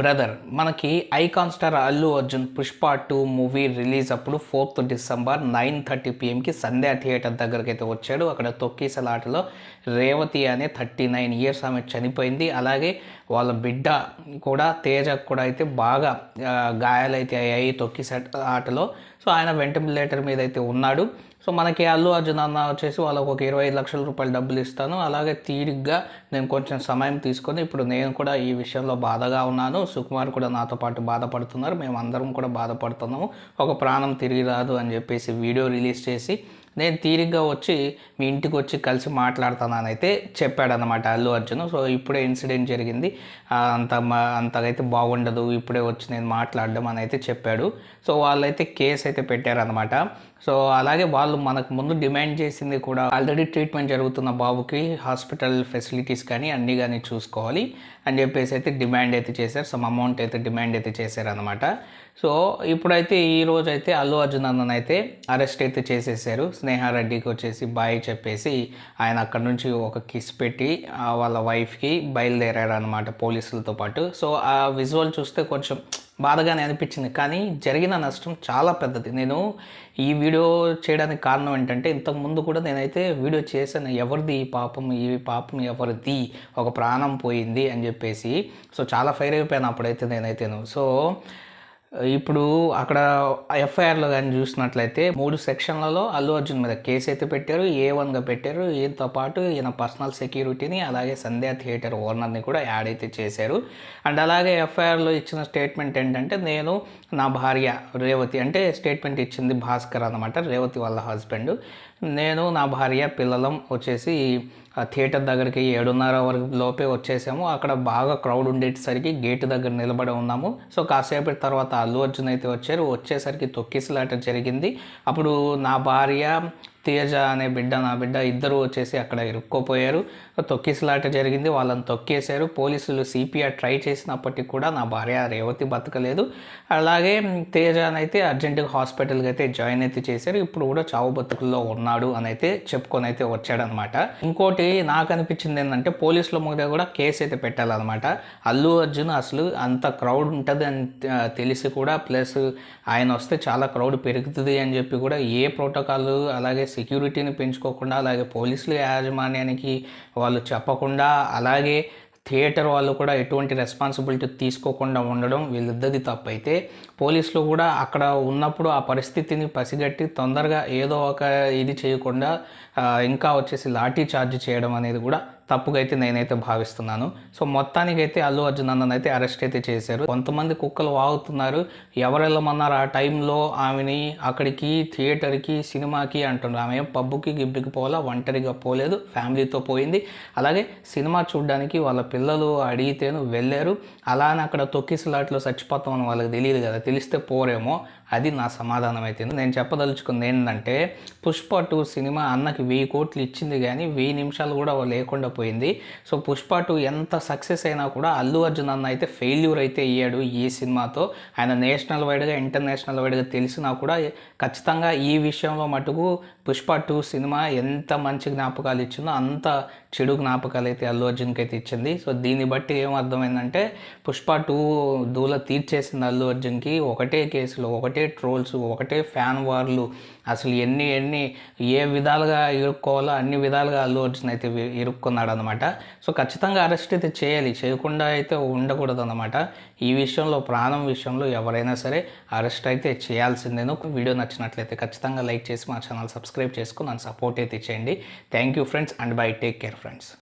Brother మనకి icon star Allu Arjun Pushpa two movie release అప్పుడు fourth December nine thirty పిఎంకి Sandhya theatre దగ్గరికి అయితే వచ్చాడు. అక్కడ తొక్కీసలాటలో రేవతి అనే థర్టీ నైన్ ఇయర్స్ ఆమె చనిపోయింది. అలాగే వాళ్ళ బిడ్డ కూడా తేజ కూడా అయితే బాగా గాయాలైతే అయ్యాయి తొక్కిస ఆటలో. సో ఆయన వెంటిలేటర్ మీద అయితే ఉన్నాడు. సో మనకి అల్లు అర్జున్ అన్న వచ్చేసి వాళ్ళకు ఒక ఇరవై ఐదు లక్షల రూపాయలు డబ్బులు ఇస్తాను. అలాగే తీరిగ్గా నేను కొంచెం సమయం తీసుకొని ఇప్పుడు నేను కూడా ఈ విషయంలో బాధగా ఉన్నాను. సుకుమార్ కూడా నాతో పాటు బాధపడుతున్నారు. మేము అందరం కూడా బాధపడుతున్నాము. ఒక ప్రాణం తిరిగి రాదు అని చెప్పేసి వీడియో రిలీజ్ చేసి నేను తీరిగ్గా వచ్చి మీ ఇంటికి వచ్చి కలిసి మాట్లాడతానని అయితే చెప్పాడనమాట అల్లు అర్జున్. సో ఇప్పుడే ఇన్సిడెంట్ జరిగింది. అంత మా- అంతగైతే బాగుండదు. ఇప్పుడే వచ్చి నేను మాట్లాడడం అని అయితే చెప్పాడు. సో వాళ్ళైతే కేసు అయితే పెట్టారనమాట సో అలాగే వాళ్ళు మనకు ముందు డిమాండ్ చేసింది కూడా ఆల్రెడీ ట్రీట్మెంట్ జరుగుతున్న బాబుకి హాస్పిటల్ ఫెసిలిటీస్ కానీ అన్నీ కానీ చూసుకోవాలి అని చెప్పేసి అయితే డిమాండ్ అయితే చేశారు. సమ్ అమౌంట్ అయితే డిమాండ్ అయితే చేశారనమాట సో ఇప్పుడైతే ఈ రోజు అయితే అల్లు అర్జున్ అన్నను అయితే అరెస్ట్ అయితే చేసేసారు. స్నేహారెడ్డికి వచ్చేసి బాయ్ చెప్పేసి ఆయన అక్కడ నుంచి ఒక కిస్ పెట్టి వాళ్ళ వైఫ్కి బయలుదేరారు అనమాట పోలీసులతో పాటు. సో ఆ విజువల్ చూస్తే కొంచెం బాధగానే అనిపించింది. కానీ జరిగిన నష్టం చాలా పెద్దది. నేను ఈ వీడియో చేయడానికి కారణం ఏంటంటే ఇంతకుముందు కూడా నేనైతే వీడియో చేశాను. ఎవరిది ఈ పాపం? ఈ పాపం ఎవరిది? ఒక ప్రాణం పోయింది అని చెప్పేసి. సో చాలా ఫైర్ అయిపోయాను అప్పుడైతే నేనైతేను. సో ఇప్పుడు అక్కడ ఎఫ్ఐఆర్లో కానీ చూసినట్లయితే మూడు సెక్షన్లలో అల్లు అర్జున్ మీద కేసు అయితే పెట్టారు ఏ వన్గా పెట్టారు ఈయనతో పాటు ఈయన పర్సనల్ సెక్యూరిటీని అలాగే సంధ్యా థియేటర్ ఓనర్ని కూడా యాడ్ అయితే చేశారు. అండ్ అలాగే ఎఫ్ఐఆర్లో ఇచ్చిన స్టేట్మెంట్ ఏంటంటే నేను నా భార్య రేవతి అంటే స్టేట్మెంట్ ఇచ్చింది భాస్కర్ అనమాట రేవతి వాళ్ళ హస్బెండ్. నేను నా భార్య పిల్లలం వచ్చేసి ఆ థియేటర్ దగ్గరికి ఏడున్నర వరకు లోపే వచ్చేసాము. అక్కడ బాగా క్రౌడ్ ఉండేసరికి గేట్ దగ్గర నిలబడి ఉన్నాము. సో కాసేపటి తర్వాత అల్లు అర్జున్ అయితే వచ్చారు. వచ్చేసరికి తొక్కిసలాట జరిగింది. అప్పుడు నా భార్య తేజ అనే బిడ్డ నా బిడ్డ ఇద్దరు వచ్చేసి అక్కడ ఇరుక్కోపోయారు. తొక్కిసలాట జరిగింది. వాళ్ళని తొక్కేశారు. పోలీసులు సిపిఆర్ ట్రై చేసినప్పటికీ కూడా నా భార్య రేవతి బతకలేదు. అలాగే తేజ అయితే అర్జెంటుగా హాస్పిటల్కి అయితే జాయిన్ అయితే చేశారు. ఇప్పుడు కూడా చావు బతుకుల్లో ఉన్నాడు అని అయితే చెప్పుకొని అయితే వచ్చాడనమాట. ఇంకోటి నాకు అనిపించింది ఏంటంటే పోలీసుల మీద కూడా కేసు అయితే పెట్టాలన్నమాట. అల్లు అర్జున్ అసలు అంత క్రౌడ్ ఉంటుంది అని తెలిసి కూడా ప్లస్ ఆయన వస్తే చాలా క్రౌడ్ పెరుగుతుంది అని చెప్పి కూడా ఏ ప్రోటోకాల్ అలాగే సెక్యూరిటీని పెంచుకోకుండా అలాగే పోలీసుల యాజమాన్యానికి వాళ్ళు చెప్పకుండా అలాగే థియేటర్ వాళ్ళు కూడా ఎటువంటి రెస్పాన్సిబిలిటీ తీసుకోకుండా ఉండడం వీళ్ళిద్దరిది తప్పైతే పోలీసులు కూడా అక్కడ ఉన్నప్పుడు ఆ పరిస్థితిని పసిగట్టి తొందరగా ఏదో ఒక ఇది చేయకుండా ఇంకా వచ్చేసి లాఠీ చార్జ్ చేయడం అనేది కూడా తప్పుగా అయితే నేనైతే భావిస్తున్నాను. సో మొత్తానికైతే అల్లు అర్జున్ అన్నను అయితే అరెస్ట్ అయితే చేశారు. కొంతమంది కుక్కలు వాగుతున్నారు. ఎవరు వెళ్ళమన్నారు? ఆ టైంలో ఆమెని అక్కడికి థియేటర్కి సినిమాకి అంటున్నారు. ఆమె పబ్బుకి గిబ్బికి పోలా ఒంటరిగా పోలేదు. ఫ్యామిలీతో పోయింది. అలాగే సినిమా చూడడానికి వాళ్ళ పిల్లలు అడిగితేను వెళ్ళారు. అలానే అక్కడ తొక్కిసలాట్లో చచ్చిపోతామని వాళ్ళకి తెలియదు కదా. తెలిస్తే పోరేమో. అది నా సమాధానం అయితే నేను చెప్పదలుచుకుంది ఏంటంటే పుష్ప టూ సినిమా అన్నకి వెయ్యి కోట్లు ఇచ్చింది కానీ వెయ్యి నిమిషాలు కూడా లేకుండా పోయింది. సో పుష్ప టూ ఎంత సక్సెస్ అయినా కూడా అల్లు అర్జున్ అన్న అయితే ఫెయిల్యూర్ అయితే అయ్యాడు ఈ సినిమాతో. ఆయన నేషనల్ వైడ్గా ఇంటర్నేషనల్ వైడ్గా తెలిసినా కూడా ఖచ్చితంగా ఈ విషయంలో మటుకు పుష్ప టూ సినిమా ఎంత మంచి జ్ఞాపకాలు ఇచ్చిందో అంత చెడు జ్ఞాపకాలు అయితే అల్లు అర్జున్కి అయితే ఇచ్చింది. సో దీన్ని బట్టి ఏం అర్థమైందంటే పుష్ప టూ దూల తీర్చేసింది అల్లు అర్జున్కి ఒకటే కేసులో ఒకటే ట్రోల్స్ ఒకటే ఫ్యాన్ వార్లు. అసలు ఎన్ని ఎన్ని ఏ విధాలుగా ఇరుక్కోవాలో అన్ని విధాలుగా అల్లు అర్జున్ అయితే ఇరుక్కున్నాడు అనమాట సో ఖచ్చితంగా అరెస్ట్ అయితే చేయాలి. చేయకుండా అయితే ఉండకూడదు అనమాట ఈ విషయంలో ప్రాణం విషయంలో ఎవరైనా సరే అరెస్ట్ అయితే చేయాల్సిందేను వీడియో నచ్చినట్లయితే ఖచ్చితంగా లైక్ చేసి మా ఛానల్ సబ్స్క్రైబ్ చేసుకుని నన్ను సపోర్ట్ అయితే చేయండి. Thank you friends and bye. Take care friends.